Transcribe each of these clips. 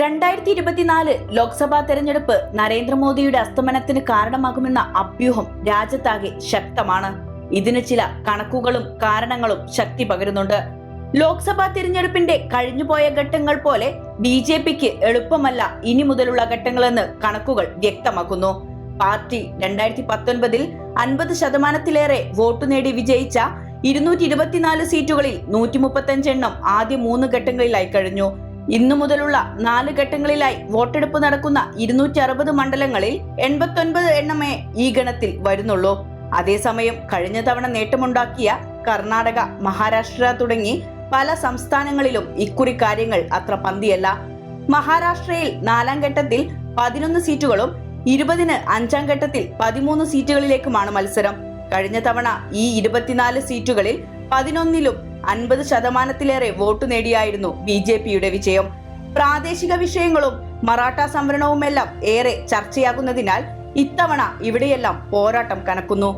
രണ്ടായിരത്തി ഇരുപത്തിനാല് ലോക്സഭാ തെരഞ്ഞെടുപ്പ് നരേന്ദ്രമോദിയുടെ അസ്തമനത്തിന് കാരണമാകുമെന്ന അഭ്യൂഹം രാജ്യത്താകെ ശക്തമാണ്. ഇതിന് ചില കണക്കുകളും കാരണങ്ങളും ശക്തി പകരുന്നുണ്ട്. ലോക്സഭാ തിരഞ്ഞെടുപ്പിന്റെ കഴിഞ്ഞുപോയ ഘട്ടങ്ങൾ പോലെ ബി ജെ പിക്ക് എളുപ്പമല്ല ഇനി മുതലുള്ള ഘട്ടങ്ങളെന്ന് കണക്കുകൾ വ്യക്തമാക്കുന്നു. പാർട്ടി രണ്ടായിരത്തി പത്തൊൻപതിൽ അൻപത് ശതമാനത്തിലേറെ വോട്ട് നേടി വിജയിച്ച ഇരുന്നൂറ്റി ഇരുപത്തിനാല് സീറ്റുകളിൽ നൂറ്റി മുപ്പത്തഞ്ച് എണ്ണം ആദ്യ മൂന്ന് ഘട്ടങ്ങളിലായി കഴിഞ്ഞു. ഇന്നു മുതലുള്ള നാല് ഘട്ടങ്ങളിലായി വോട്ടെടുപ്പ് നടക്കുന്ന ഇരുന്നൂറ്റി അറുപത് മണ്ഡലങ്ങളിൽ എൺപത്തൊൻപത് എണ്ണമേ ഈ ഗണത്തിൽ വരുന്നുള്ളൂ. അതേസമയം കഴിഞ്ഞ തവണ നേട്ടമുണ്ടാക്കിയ കർണാടക മഹാരാഷ്ട്ര തുടങ്ങി പല സംസ്ഥാനങ്ങളിലും ഇക്കുറി കാര്യങ്ങൾ അത്ര പന്തിയല്ല. മഹാരാഷ്ട്രയിൽ നാലാം ഘട്ടത്തിൽ പതിനൊന്ന് സീറ്റുകളും ഇരുപതിന് അഞ്ചാം ഘട്ടത്തിൽ പതിമൂന്ന് സീറ്റുകളിലേക്കുമാണ് മത്സരം. കഴിഞ്ഞ തവണ ഈ ഇരുപത്തിനാല് സീറ്റുകളിൽ പതിനൊന്നിലും അൻപത് ശതമാനത്തിലേറെ വോട്ട് നേടിയായിരുന്നു ബി ജെ പിയുടെ വിജയം. പ്രാദേശിക വിഷയങ്ങളും മറാഠ സംവരണവുമെല്ലാം ഏറെ ചർച്ചയാകുന്നതിനാൽ ഇത്തവണ ഇവിടെയെല്ലാം പോരാട്ടം കനക്കുന്നു.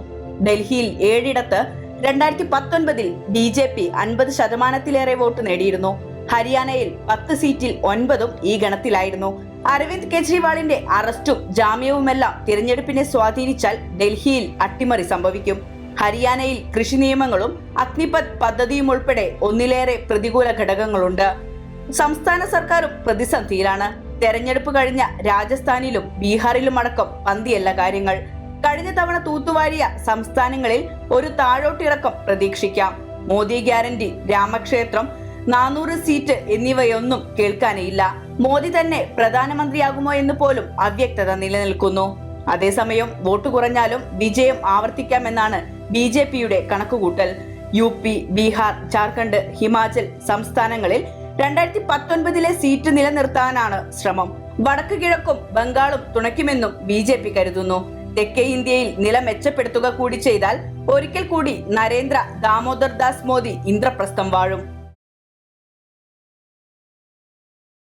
ഡൽഹിയിൽ ഏഴിടത്ത് രണ്ടായിരത്തി പത്തൊൻപതിൽ ബി ജെ പി അൻപത് ശതമാനത്തിലേറെ വോട്ട് നേടിയിരുന്നു. ഹരിയാനയിൽ പത്ത് സീറ്റിൽ ഒൻപതും ഈ ഗണത്തിലായിരുന്നു. അരവിന്ദ് കെജ്രിവാളിന്റെ അറസ്റ്റും ജാമ്യവുമെല്ലാം തിരഞ്ഞെടുപ്പിനെ സ്വാധീനിച്ചാൽ ഡൽഹിയിൽ അട്ടിമറി സംഭവിക്കും. ഹരിയാനയിൽ കൃഷി നിയമങ്ങളും അഗ്നിപത് പദ്ധതിയും ഉൾപ്പെടെ ഒന്നിലേറെ പ്രതികൂല ഘടകങ്ങളുണ്ട്. സംസ്ഥാന സർക്കാരും പ്രതിസന്ധിയിലാണ്. തെരഞ്ഞെടുപ്പ് കഴിഞ്ഞ രാജസ്ഥാനിലും ബീഹാറിലും അടക്കം പന്തിയല്ല കാര്യങ്ങൾ. കഴിഞ്ഞ തവണ തൂത്തുവാരിയ സംസ്ഥാനങ്ങളിൽ ഒരു താഴോട്ടിറക്കം പ്രതീക്ഷിക്കാം. മോദി ഗ്യാരണ്ടി രാമക്ഷേത്രം നാനൂറ് സീറ്റ് എന്നിവയൊന്നും കേൾക്കാനേയില്ല. മോദി തന്നെ പ്രധാനമന്ത്രിയാകുമോ എന്ന് പോലും അവ്യക്തത നിലനിൽക്കുന്നു. അതേസമയം വോട്ട് കുറഞ്ഞാലും വിജയം ആവർത്തിക്കാമെന്നാണ് ബി ജെ പിയുടെ കണക്കുകൂട്ടൽ. യു പി ബീഹാർ ജാർഖണ്ഡ് ഹിമാചൽ സംസ്ഥാനങ്ങളിൽ രണ്ടായിരത്തി പത്തൊൻപതിലെ സീറ്റ് നിലനിർത്താനാണ് ശ്രമം. വടക്ക് കിഴക്കും ബംഗാളും തുണയ്ക്കുമെന്നും ബി ജെ പി കരുതുന്നു. തെക്കേ ഇന്ത്യയിൽ നില മെച്ചപ്പെടുത്തുക കൂടി ചെയ്താൽ ഒരിക്കൽ കൂടി നരേന്ദ്ര ദാമോദർ ദാസ് മോദി ഇന്ദ്രപ്രസ്ഥം വാഴും.